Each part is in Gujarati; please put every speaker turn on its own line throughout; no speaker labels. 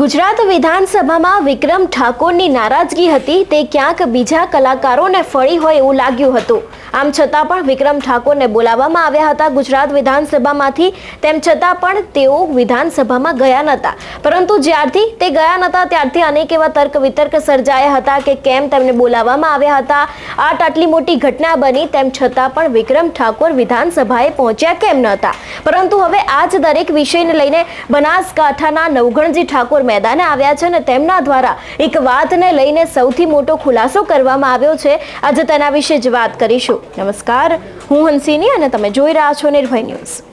ગુજરાત વિધાનસભામાં વિક્રમ ઠાકોરની નારાજગી હતી, તે ક્યાંક બીજા કલાકારોને ફળી હોય એવું લાગ્યું હતું. આમ છતાં પણ વિક્રમ ઠાકોરને બોલાવવામાં આવ્યા હતા ગુજરાત વિધાનસભામાંથી, તેમ છતાં પણ તેઓ વિધાનસભામાં ગયા નહોતા. પરંતુ જ્યારથી તે ગયા નહોતા, ત્યારથી અનેક એવા તર્ક વિતર્ક સર્જાયા હતા કે કેમ તેમને બોલાવવામાં આવ્યા હતા આટ આટલી મોટી ઘટના બની, તેમ છતાં પણ વિક્રમ ઠાકોર વિધાનસભાએ પહોંચ્યા કેમ નહોતા? પરંતુ હવે આ જ દરેક વિષયને લઈને બનાસકાંઠાના નવગણજી ઠાકોર મેદાને આવ્યા છે અને તેમના દ્વારા એક વાતને લઈને સૌથી મોટો ખુલાસો કરવામાં આવ્યો છે. આજે તેના વિશે જ વાત કરીશું. નમસ્કાર. હું હંસિની અને તમે જોઈ રહ્યા છો નિર્ભય ન્યૂઝ.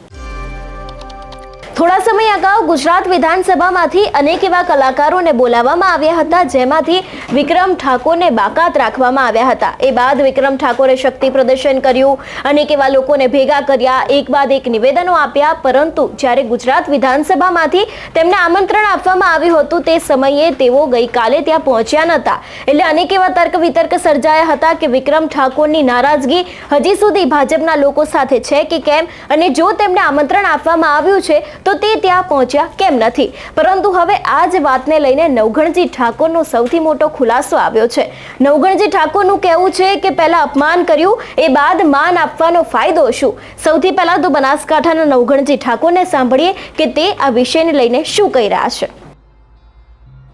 થોડા સમય અગાઉ ગુજરાત વિધાનસભામાંથી અનેક એવા કલાકારોને બોલાવવામાં આવ્યા હતા, જેમાંથી વિક્રમ ઠાકોરને બાકાત રાખવામાં આવ્યા હતા. એ બાદ વિક્રમ ઠાકોરે શક્તિ પ્રદર્શન કર્યું, અનેક એવા લોકોને ભેગા કર્યા, એક બાદ એક નિવેદનો આપ્યા, પરંતુ જ્યારે ગુજરાત વિધાનસભામાંથી તેમને આમંત્રણ આપવામાં આવ્યું હતું, તે સમયે તેઓ ગઈકાલે ત્યાં પહોંચ્યા નહોતા. એટલે અનેક એવા તર્ક વિતર્ક સર્જાયા હતા કે વિક્રમ ઠાકોરની નારાજગી હજી સુધી ભાજપના લોકો સાથે છે કે કેમ? અને જો તેમને આમંત્રણ આપવામાં આવ્યું છે, તો તે ત્યાં પહોંચ્યા કેમ નથી? પરંતુ હવે આ જ વાતને લઈને નવગણજી ઠાકોરનો સૌથી મોટો ખુલાસો આવ્યો છે. નવગણજી ઠાકોરનું કહેવું છે કે પહેલા અપમાન કર્યું, એ બાદ માન આપવાનો ફાયદો શું? સૌથી પહેલા તો બનાસકાંઠાના નવગણજી ઠાકોરને સાંભળીએ કે તે આ વિષયને લઈને શું કહી રહ્યા છે.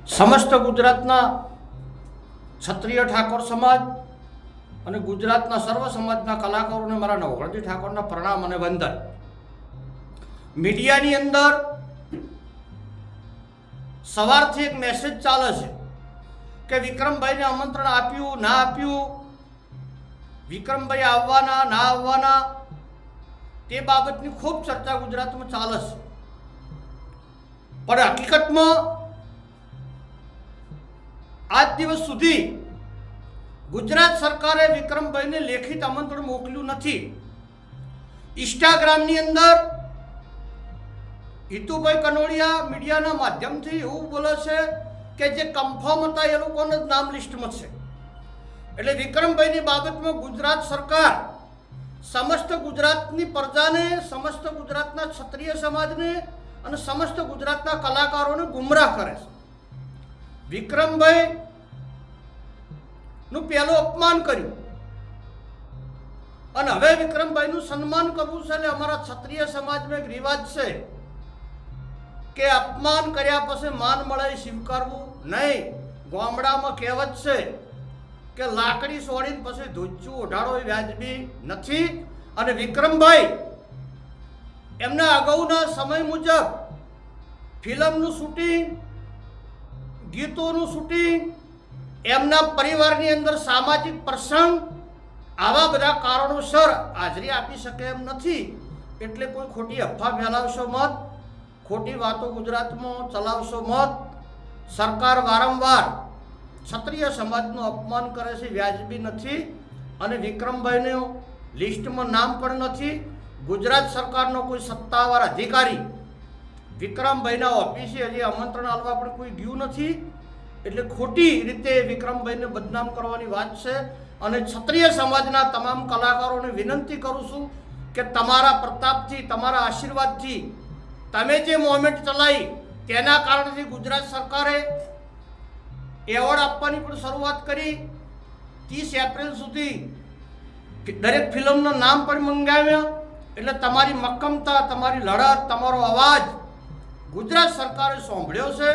સમસ્ત ગુજરાતના ક્ષત્રિય ઠાકોર સમાજ અને ગુજરાતના સર્વ સમાજના કલાકારોને મારા નવગણજી ઠાકોરના પ્રણામ અને વંદન. મીડિયાની અંદર સવારથી એક મેસેજ ચાલે છે કે વિક્રમભાઈને આમંત્રણ આપ્યું, ના આપ્યું, વિક્રમભાઈ આવવાના, ના આવવાના, તે બાબતની ખૂબ ચર્ચા ગુજરાતમાં ચાલે છે. પણ હકીકતમાં આજ દિવસ સુધી ગુજરાત સરકારે વિક્રમભાઈને લેખિત આમંત્રણ મોકલ્યું નથી. ઇન્સ્ટાગ્રામની અંદર હિતુભાઈ કનોડિયા મીડિયાના માધ્યમથી એવું બોલે છે કે જે કન્ફર્મ હતા એ લોકોને નામ લિસ્ટમાં છે. એટલે વિક્રમભાઈની બાબતમાં ગુજરાત સરકાર સમસ્ત ગુજરાતની પ્રજાને, સમસ્ત ગુજરાતના ક્ષત્રિય સમાજને અને સમસ્ત ગુજરાતના કલાકારોને ગુમરાહ કરે છે. વિક્રમભાઈ નું પહેલું અપમાન કર્યું. અને હવે વિક્રમભાઈનું સન્માન કરવું છે એટલે અમારા ક્ષત્રિય સમાજમાં એક રિવાજ છે. કે અપમાન કર્યા પછી માન મળે સ્વીકારવું? નહીં. ગામડામાં કહેવત છે કે લાકડી સોડીને પછી ધૂચું ઓઢાડો વ્યાજબી નથી. અને વિક્રમભાઈ, એમના અગાઉના સમય મુજબ ફિલ્મનું શૂટિંગ, ગીતોનું શૂટિંગ, એમના પરિવારની અંદર સામાજિક પ્રસંગ, આવા બધા કારણોસર હાજરી આપી શકે એમ નથી. એટલે કોઈ ખોટી અફવા ફેલાવશો મત. ખોટી વાતો ગુજરાતમાં ચલાવશો મત, સરકાર વારંવાર ક્ષત્રિય સમાજનું અપમાન કરે છે વ્યાજબી નથી અને વિક્રમભાઈને લિસ્ટમાં નામ પણ નથી. ગુજરાત સરકારનો કોઈ સત્તાવાર અધિકારી વિક્રમભાઈના ઓફિસે હજી આમંત્રણ આપવા પણ કોઈ ગયું નથી. એટલે ખોટી રીતે વિક્રમભાઈને બદનામ કરવાની વાત છે અને ક્ષત્રિય સમાજના તમામ કલાકારોને વિનંતી કરું છું કે તમારા પ્રતાપથી, તમારા આશીર્વાદથી તમે જે મોમેન્ટ ચલાવી, તેના કારણથી ગુજરાત સરકારે એવોર્ડ આપવાની પણ શરૂઆત કરી. ત્રીસ એપ્રિલ સુધી દરેક ફિલ્મનું નામ પણ મંગાવ્યા. એટલે તમારી મક્કમતા, તમારી લડત, તમારો અવાજ ગુજરાત સરકારે સાંભળ્યો છે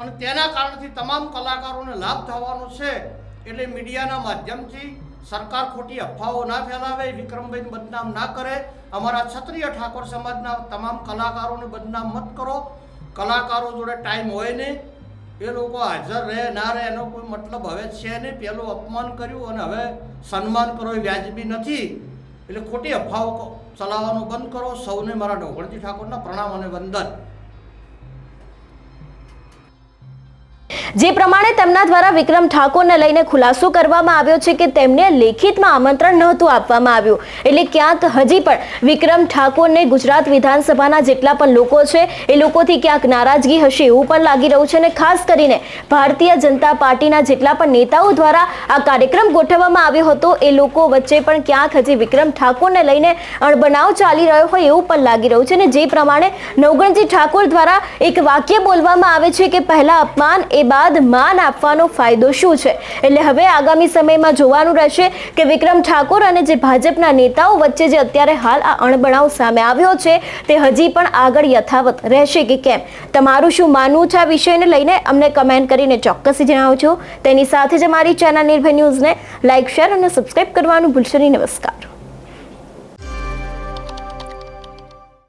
અને તેના કારણથી તમામ કલાકારોને લાભ થવાનો છે. એટલે મીડિયાના માધ્યમથી સરકાર ખોટી અફવાઓ ના ફેલાવે વિક્રમભાઈને બદનામ ના કરે. અમારા ક્ષત્રિય ઠાકોર સમાજના તમામ કલાકારોને બદનામ મત કરો. કલાકારો જોડે ટાઈમ હોય ને એ લોકો હાજર રહે, ના રહે, એનો કોઈ મતલબ હવે છે નહીં. પહેલું અપમાન કર્યું અને હવે સન્માન કરો એ વ્યાજબી નથી. એટલે ખોટી અફવાઓ ચલાવવાનું બંધ કરો. સૌને મારા ડોગણજી ઠાકોરના પ્રણામ અને વંદન.
જે પ્રમાણે તેમના દ્વારા વિક્રમ ઠાકોરને લઈને ખુલાસો કરવામાં આવ્યો છે કે તેમને લેખિતમાં આમંત્રણ નહોતું આપવામાં આવ્યું. એટલે ક્યાંક હજી પણ વિક્રમ ઠાકોરને ગુજરાત વિધાનસભાના જેટલા પણ લોકો છે, એ લોકોથી ક્યાંક નારાજગી હશે એવું પણ લાગી રહ્યું છે અને ખાસ કરીને ભારતીય જનતા પાર્ટીના જેટલા પણ નેતાઓ દ્વારા આ કાર્યક્રમ ગોઠવવામાં આવ્યો હતો, એ લોકો વચ્ચે પણ ક્યાંક હજી વિક્રમ ઠાકોરને લઈને અણબનાવ ચાલી રહ્યો હોય એવું પણ લાગી રહ્યું છે અને જે પ્રમાણે નવગણજી ઠાકોર દ્વારા એક વાક્ય બોલવામાં આવે છે કે પહેલા અપમાન, એ બાદ માન આપવાનો ફાયદો શું છે? એટલે હવે આગામી સમયમાં જોવાનું રહેશે કે વિક્રમ ઠાકોર અને જે ભાજપના નેતાઓ વચ્ચે જે અત્યારે હાલ આ અણબણાવ સામે આવ્યો છે, તે હજી પણ આગળ યથાવત રહેશે કે કેમ? તમારું શું માનવું છે આ વિષયને લઈને? અમને કમેન્ટ કરીને ચોક્કસથી જણાવજો. તેની સાથે જ અમારી ચેનલ નિર્ભય ન્યૂઝને લાઇક શેર અને સબસ્ક્રાઇબ કરવાનું ભૂલશો નહીં. નમસ્કાર.